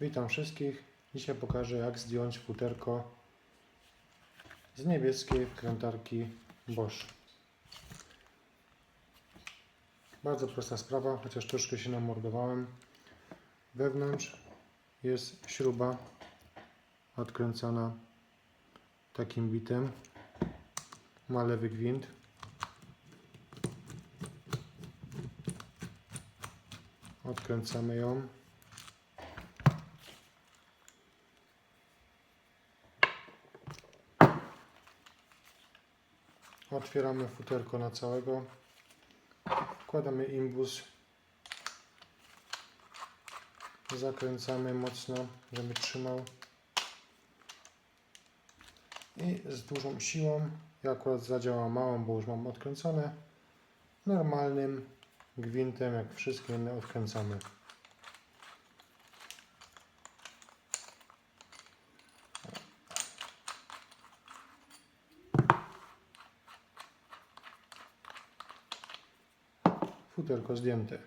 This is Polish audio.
Witam wszystkich. Dzisiaj pokażę jak zdjąć futerko z niebieskiej wkrętarki Bosch. Bardzo prosta sprawa, chociaż troszkę się namordowałem. Wewnątrz jest śruba odkręcana takim bitem. Ma lewy gwint. Odkręcamy ją. Otwieramy futerko na całego. Wkładamy imbus. Zakręcamy mocno, żeby trzymał. I z dużą siłą, ja akurat zadziała małą, bo już mam odkręcone, normalnym gwintem, jak wszystkie inne, odkręcamy. Futerko zdjęte.